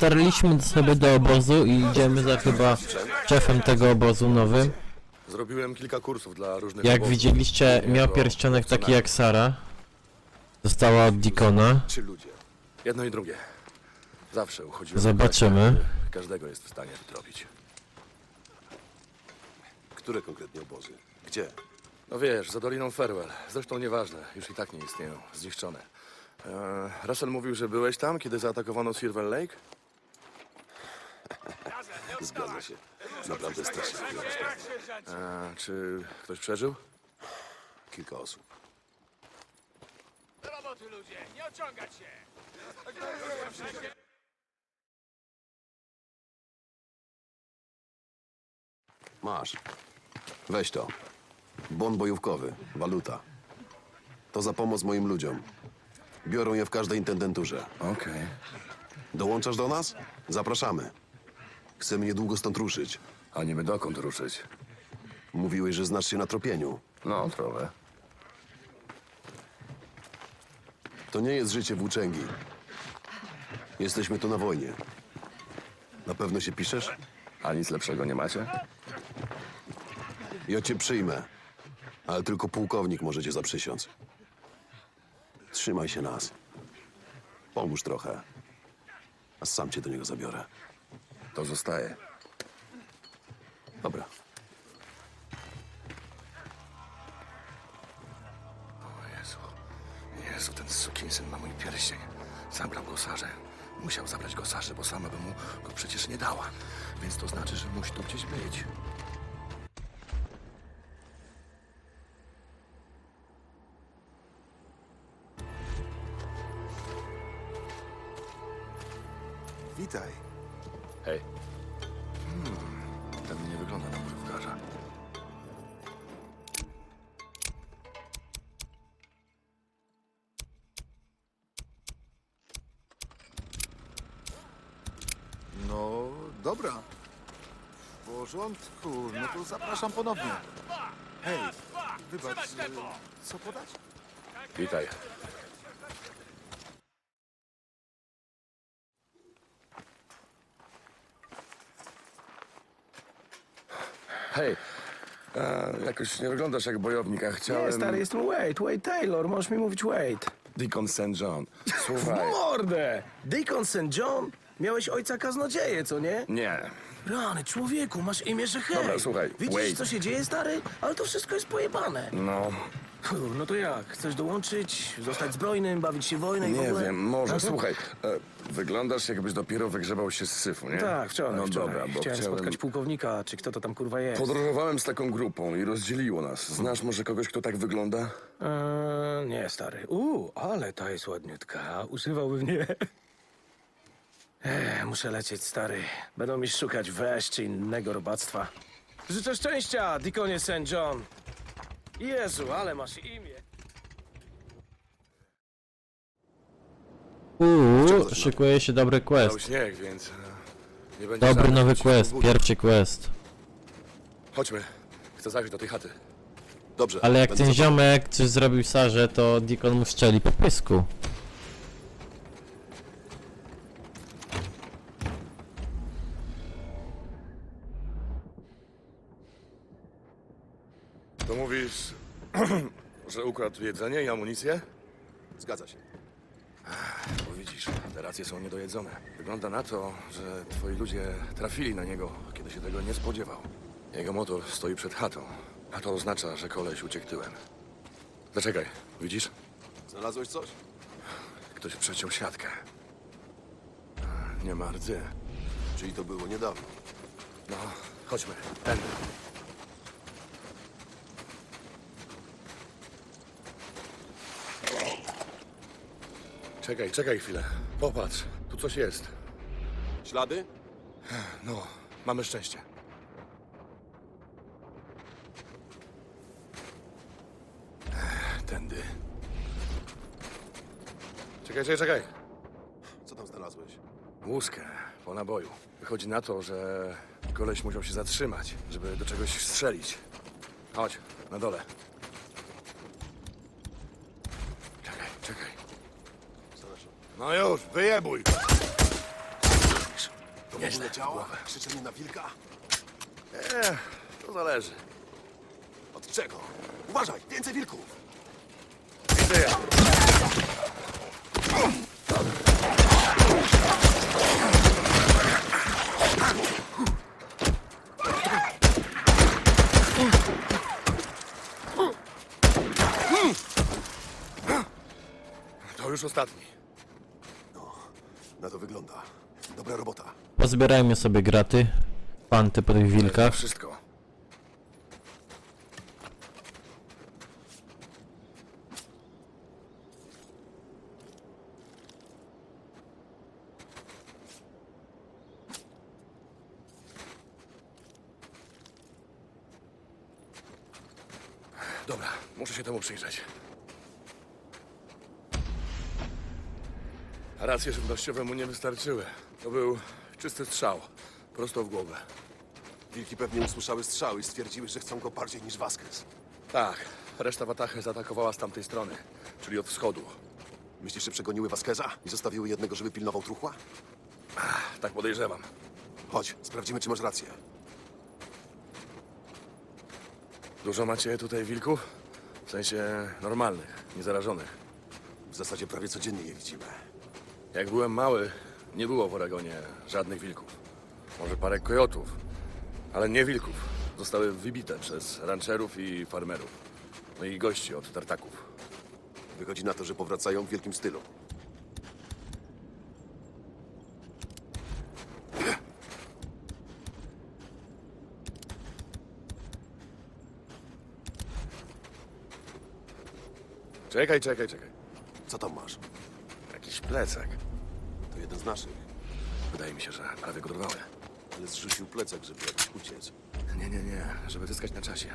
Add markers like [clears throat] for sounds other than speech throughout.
dotarliśmy sobie do obozu i idziemy za chyba szefem tego obozu nowym. Zrobiłem kilka kursów dla różnych Jak obozów. widzieliście, miał pierścionek taki jak Sara. Dostała od Dikona. Czy ludzie? Jedno i drugie. Zawsze uchodziłem. Zobaczymy. na kartę, Każdego jest w stanie wytropić. Które konkretnie obozy? Gdzie? No wiesz, za Doliną Farewell. Zresztą nieważne, już i tak nie istnieją. Zniszczone. Eee, Russell mówił, że byłeś tam, kiedy zaatakowano Silver Lake? Zgadza się. Naprawdę strasznie. Eee, czy ktoś przeżył? Kilka osób. Do roboty ludzie, nie ociągać się! Masz. Weź to. Bon bojówkowy. Waluta. To za pomoc moim ludziom. Biorą je w każdej intendenturze. Okej. Dołączasz do nas? Zapraszamy. Chcemy niedługo stąd ruszyć. A niby dokąd ruszyć? Mówiłeś, że znasz się na tropieniu. No, trochę. To nie jest życie włóczęgi. Jesteśmy tu na wojnie. Na pewno się piszesz? A nic lepszego nie macie? Ja cię przyjmę. Ale tylko pułkownik może cię zaprzysiąc. Trzymaj się nas. Pomóż trochę. A sam cię do niego zabiorę. To zostaje. Dobra. O Jezu. Jezu, ten sukinsyn ma mój pierścień. Zabrał go Sarze. Musiał zabrać go Sarze, bo sama by mu go przecież nie dała. Więc to znaczy, że musi tu gdzieś być. Dobra. W porządku, no to zapraszam ponownie. Hej, wybacz, e, co podać? Witaj. Hej, e, jakoś nie wyglądasz jak bojownik, a chciałem... Nie, stary, jestem Wade, Wade Taylor, możesz mi mówić Wade. Deacon St. John. Słuchaj. Mordę! Deacon St. John? Miałeś ojca kaznodzieję, co nie? Nie. Rany, człowieku, masz imię, że hej. Dobra, słuchaj, Widzisz, Wade. co się dzieje, stary? Ale to wszystko jest pojebane. No, Kur, no to jak? Chcesz dołączyć, zostać zbrojnym, bawić się wojną i w nie ogóle? wiem, może. Słuchaj, e, wyglądasz jakbyś dopiero wygrzebał się z syfu, nie? Tak, wczoraj, No wczoraj. dobra, bo Chciałem chciałem... spotkać pułkownika, czy kto to tam kurwa jest. Podróżowałem z taką grupą i rozdzieliło nas. Znasz może kogoś, kto tak wygląda? Eee, nie, stary. Uuu, ale ta jest ładniutka. Używałby mnie. Eee, muszę lecieć, stary. Będą mi szukać weź czy innego robactwa. Życzę szczęścia, Dikonie St. John. Jezu, ale masz imię. Uuu, szykuje się dobry Dał quest. śnieg, więc e, nie będzie Dobry żadnych nowy przeciwko quest, burzy. pierwszy quest. Chodźmy. Chcę zajrzeć do tej chaty. Dobrze. Ale jak będę ten za- ziomek coś zrobił Sarze, to Dikon mu strzeli po pysku. To mówisz, [clears throat] że ukradł jedzenie i amunicję? Zgadza się. Bo widzisz, te racje są niedojedzone. Wygląda na to, że twoi ludzie trafili na niego, kiedy się tego nie spodziewał. Jego motor stoi przed chatą, a to oznacza, że koleś uciekł tyłem. Zaczekaj, widzisz? Znalazłeś coś? Ktoś przeciął siatkę. Nie ma rdzy. Czyli to było niedawno. No, chodźmy. Tędy. Czekaj, czekaj chwilę. Popatrz, tu coś jest. Ślady? No, mamy szczęście. Tędy. Czekaj, czekaj, czekaj. Co tam znalazłeś? Łuskę po naboju. Wychodzi na to, że koleś musiał się zatrzymać, żeby do czegoś strzelić. Chodź, na dole. Czekaj, czekaj. Zapraszam. No już, wyjebuj! To w Nieźle, ogóle w działa? Krzyczenie na wilka? Eee, to zależy. Od czego? Uważaj, więcej wilków! Widzę ja. To już ostatni. Na to wygląda. Dobra robota. Pozbierajmy sobie graty. Panty po tych wilkach. wszystko. Dobra, muszę się temu przyjrzeć. Racje żywnościowe mu nie wystarczyły. To był czysty strzał, prosto w głowę. Wilki pewnie usłyszały strzały i stwierdziły, że chcą go bardziej niż Vasquez. Tak, reszta Watachy zaatakowała z tamtej strony, czyli od wschodu. Myślisz, że przegoniły Vasqueza i zostawiły jednego, żeby pilnował truchła? Tak podejrzewam. Chodź, sprawdzimy, czy masz rację. Dużo macie tutaj wilków? W sensie normalnych, niezarażonych. W zasadzie prawie codziennie je widzimy. Jak byłem mały, nie było w Oregonie żadnych wilków. Może parę kojotów, ale nie wilków. Zostały wybite przez rancherów i farmerów. No i gości od tartaków. Wychodzi na to, że powracają w wielkim stylu. Czekaj, czekaj, czekaj. Co tam masz? Jakiś plecak. To jeden z naszych, Wydaje mi się, że prawie go dorwałem. ale zrzucił plecak, żeby jakoś uciec. Nie, nie, nie, żeby zyskać na czasie.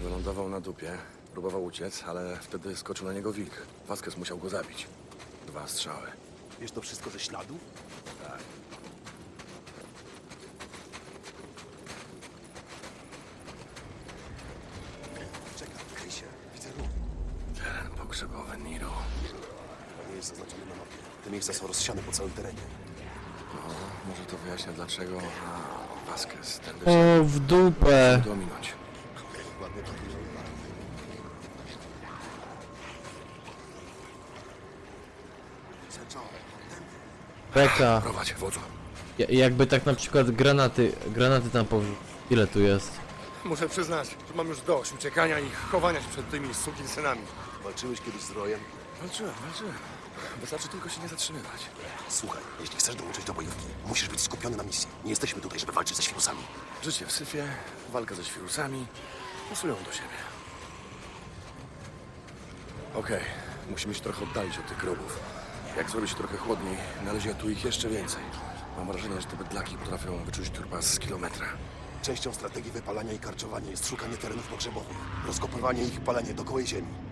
Wylądował na dupie, próbował uciec, ale wtedy skoczył na niego wilk. Vasquez musiał go zabić. Dwa strzały. Wiesz to wszystko ze śladów? Tak. Czekaj, kryj się. Widzę ruch. Teren pogrzebowy Niro. Chyba nie jest zaznaczony. Te miejsca są rozsiane po całym terenie. No, może to wyjaśnia dlaczego Vasquez tędy O, w dupę. tak. Sergio, Beka. Prowadź, wodzu. Ja- Jakby tak na przykład granaty, granaty tam po... Ile tu jest? Muszę przyznać, że mam już dość uciekania i chowania się przed tymi synami. walczyłeś kiedyś z Rojem? Walczyłem, walczyłem. Wystarczy tylko się nie zatrzymywać. Słuchaj, jeśli chcesz dołączyć do bojówki, musisz być skupiony na misji. Nie jesteśmy tutaj, żeby walczyć ze świrusami. Życie w syfie, walka ze świrusami pasują do siebie. Okej, musimy się trochę oddalić od tych grobów. Jak zrobi się trochę chłodniej, nalezie tu ich jeszcze więcej. Mam wrażenie, że te bydlaki potrafią wyczuć turpas z kilometra. Częścią strategii wypalania i karczowania jest szukanie terenów pogrzebowych, rozkopywanie ich i palenie do gołej ziemi.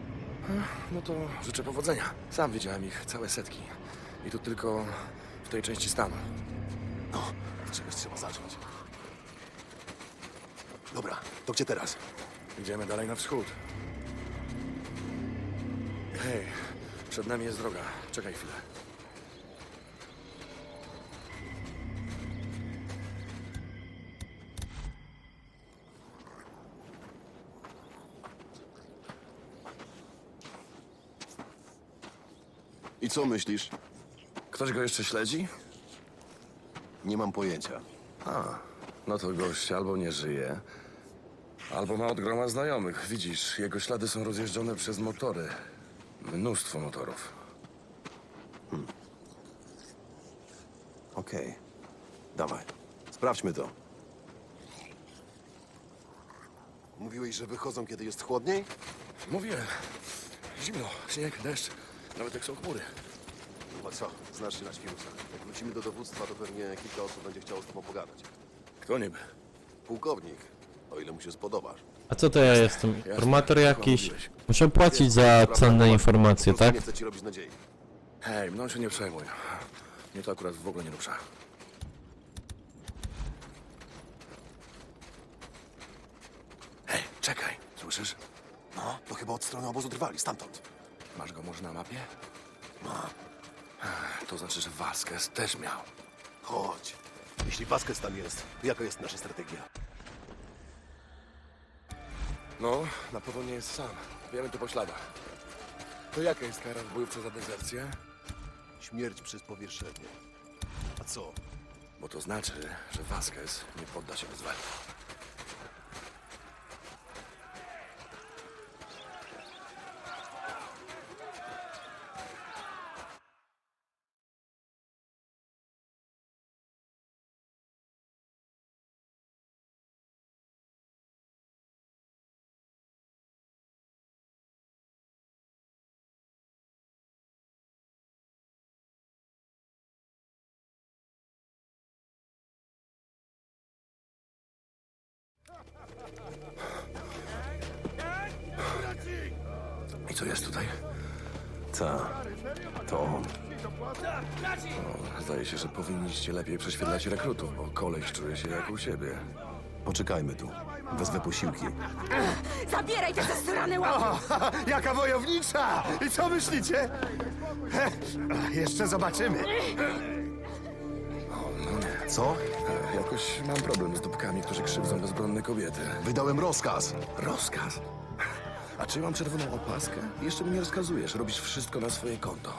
No to życzę powodzenia. Sam widziałem ich całe setki. I to tylko w tej części stanu. No, od czegoś trzeba zacząć. Dobra, to gdzie teraz? Idziemy dalej na wschód. Hej, przed nami jest droga. Czekaj chwilę. Co myślisz? Ktoś go jeszcze śledzi? Nie mam pojęcia. A, no to gość albo nie żyje, albo ma od groma znajomych. Widzisz, jego ślady są rozjeżdżone przez motory. Mnóstwo motorów. Okej. Dawaj, sprawdźmy to. Mówiłeś, że wychodzą, kiedy jest chłodniej? Mówiłem. Zimno, śnieg, deszcz, nawet jak są chmury. No co, znasz się na świrusach. Jak wrócimy do dowództwa, to pewnie kilka osób będzie chciało z tobą pogadać. Kto niby? Pułkownik, o ile mu się spodobasz. A co to ja jestem? Informator jakiś? Muszę płacić za cenne informacje, tak? Nie chcę ci robić nadziei. Hej, mną się nie przejmuj. Mnie to akurat w ogóle nie rusza. Hej, czekaj, słyszysz? No, to chyba od strony obozu drwali, stamtąd. Masz go może na mapie? Ma. To znaczy, że Vasquez też miał. Chodź. Jeśli Vasquez tam jest, jaka jest nasza strategia? No, na pewno nie jest sam. Wiemy tu po śladach. To jaka jest kara w bojówce za dezercję? Śmierć przez powierzchnię. A co? Bo to znaczy, że Vasquez nie podda się bez I co jest tutaj? Ta. To on. No, zdaje się, że powinniście lepiej prześwietlać rekrutów, bo koleś czuje się jak u siebie. Poczekajmy tu. Wezwę posiłki. Zabieraj te zasrane łapy! Jaka wojownicza! I co myślicie? Jeszcze zobaczymy. Co? E, Jakoś mam problem z dupkami, którzy krzywdzą bezbronne kobiety. Wydałem rozkaz. Rozkaz? A czy mam czerwoną opaskę? Jeszcze mi nie rozkazujesz, robisz wszystko na swoje konto.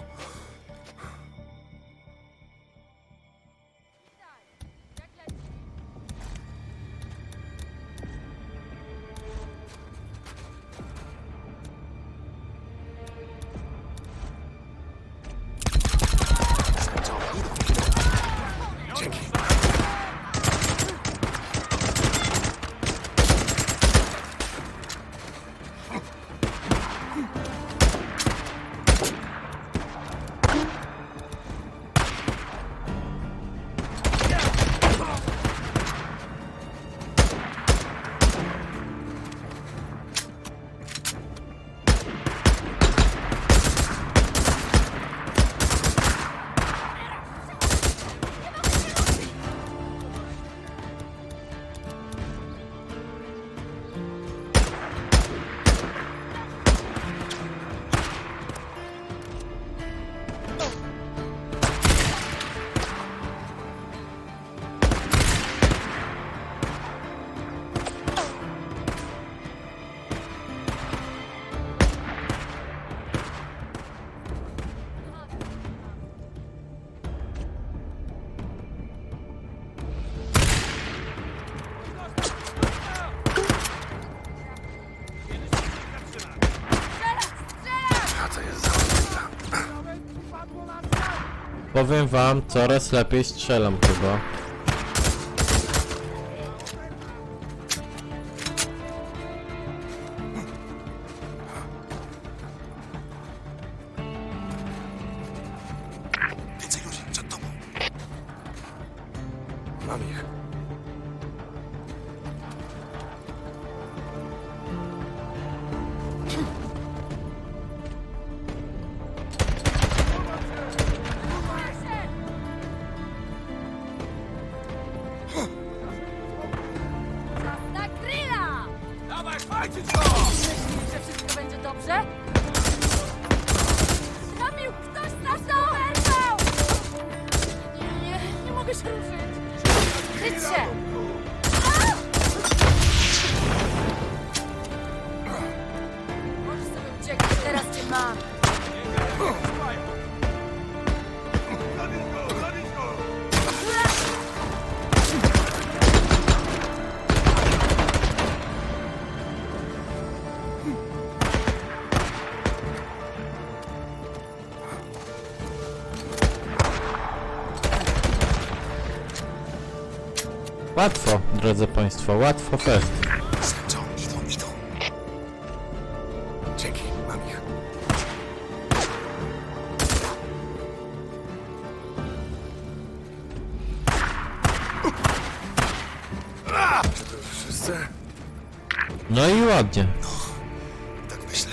Powiem wam, coraz lepiej strzelam chyba. Drodzy państwo, łatwo fest. John, idą, idą. Dzięki, mam ich. Czy to już wszyscy? No i ładnie. Tak myślę.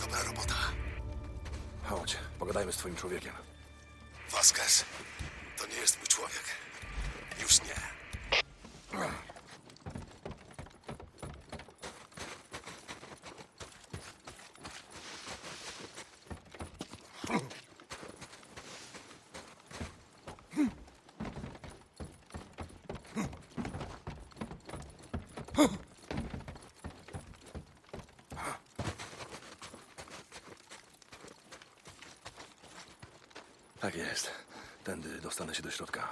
Dobra robota. Chodź, pogadajmy z twoim człowiekiem. Vasquez. Tak jest. Tędy dostanę się do środka.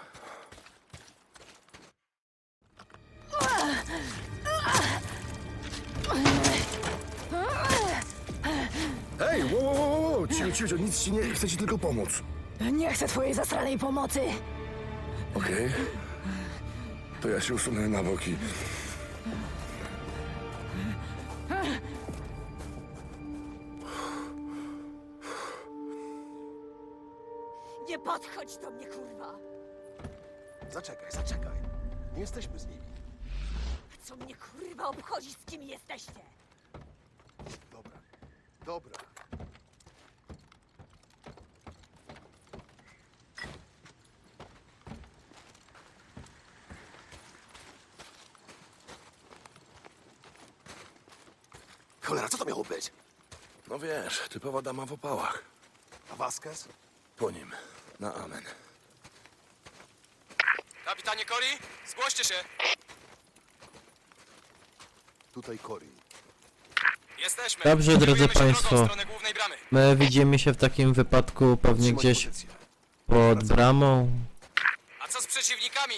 Hej, wow, wow, wow, wow. Cicho, cicho, nic ci nie... Chcę ci tylko pomóc. Nie chcę twojej zasranej pomocy! Okej? To ja się usunę na boki. Podchodź do mnie, kurwa. Zaczekaj, zaczekaj. Nie jesteśmy z nimi. Co mnie, kurwa, obchodzi, z kim jesteście? Dobra, dobra. Cholera, co to miało być? No wiesz, typowa dama w opałach. A Vasquez? Po nim. Na amen. Kapitanie Cory, zgłoście się. Tutaj Cory. Jesteśmy. Dobrze, drodzy Kierujemy się drogą państwo. w stronę głównej bramy. My widzimy się w takim wypadku pewnie gdzieś pozycję. pod bramą. A co z przeciwnikami?